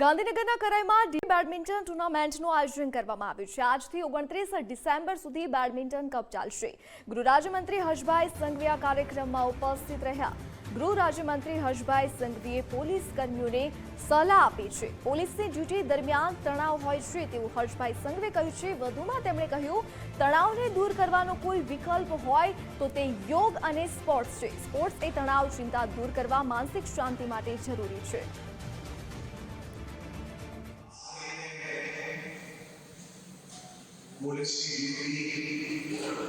ગાંધીનગરના કરાઈમાં D badminton ટુર્નામેન્ટનું આયોજન કરવામાં આવ્યું છે. આજથી ઓગણત્રીસ ડિસેમ્બર સુધી બેડમિન્ટન કપ ચાલશે. ગૃહ રાજ્યમંત્રી હર્ષભાઈ સંઘવી આ કાર્યક્રમમાં ઉપસ્થિત રહ્યા. ગૃહ રાજ્યમંત્રી હર્ષભાઈ સંઘવીએ પોલીસ કર્મીઓને સલાહ આપી છે. પોલીસની ડ્યુટી દરમિયાન તણાવ હોય છે તેવું હર્ષભાઈ સંઘવે કહ્યું છે. વધુમાં તેમણે કહ્યું, તણાવને દૂર કરવાનો કોઈ વિકલ્પ હોય તો તે યોગ અને સ્પોર્ટ્સ છે. સ્પોર્ટ્સ એ તણાવ, ચિંતા દૂર કરવા, માનસિક શાંતિ માટે જરૂરી છે. पुलिस की ड्यूटी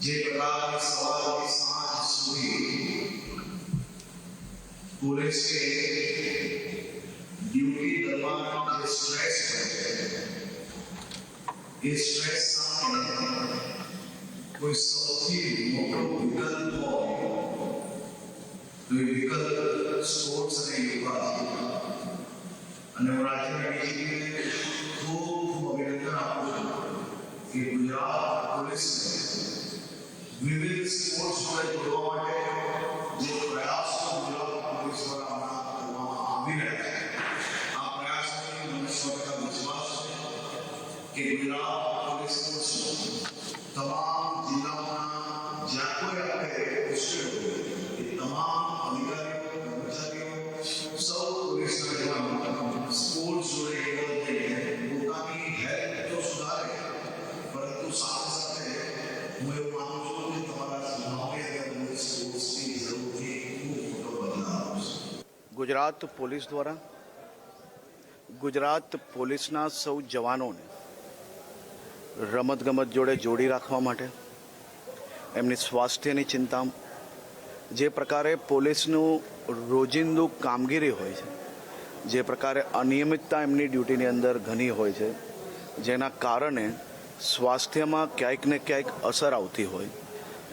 જે પ્રકારની સવારથી સાંજ સુધી પોલીસ કે ડ્યુટી દરમિયાન જે સ્ટ્રેસ હોય એ સ્ટ્રેસ સામે કોઈ સૌથી મોટો વિકલ્પ હોય તો એ વિકલ્પ સ્પોર્ટ્સ અને યોગા છે. અને હું રાજ્યના વિવિધ સ્પોર્ટ્સ જોડે જોડવા માટે જે પ્રયાસો ગુજરાત પોલીસ દ્વારા હમણાં કરવામાં આવી રહ્યા છે આ પ્રયાસોથી મને સો ટકા વિશ્વાસ છે કે ગુજરાત પોલીસનું તમામ જિલ્લાઓના જ્યાં કોઈ આપણે મુશ્કેલ ગુજરાત પોલીસ દ્વારા, ગુજરાત પોલીસના સૌ જવાનોને રમતગમત જોડે જોડી રાખવા માટે, એમની સ્વાસ્થ્યની ચિંતા, જે પ્રકારે પોલીસનું રોજિંદુ કામગીરી હોય છે, જે પ્રકારે અનિયમિતતા એમની ડ્યુટીની અંદર ઘણી હોય છે, જેના કારણે સ્વાસ્થ્યમાં ક્યાંક ને ક્યાંક અસર આવતી હોય.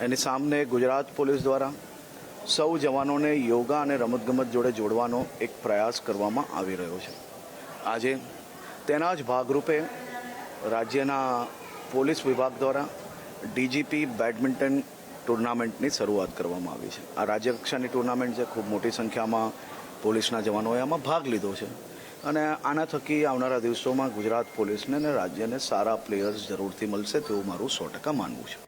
એની સામે ગુજરાત પોલીસ દ્વારા સૌ જવાનોને યોગા અને રમતગમત જોડે જોડવાનો એક પ્રયાસ કરવામાં આવી રહ્યો છે. આજે તેના જ ભાગરૂપે રાજ્યના પોલીસ વિભાગ દ્વારા ડીજીપી બેડમિન્ટન ટુર્નામેન્ટની શરૂઆત કરવામાં આવી છે. આ રાજ્યકક્ષાની ટુર્નામેન્ટ છે, ખૂબ મોટી સંખ્યામાં પોલીસના જવાનોએ આમાં ભાગ લીધો છે. અને આના થકી આવનારા દિવસોમાં ગુજરાત પોલીસને અને રાજ્યને સારા પ્લેયર્સ જરૂરથી મળશે તેવું મારું સો ટકા માનવું છે.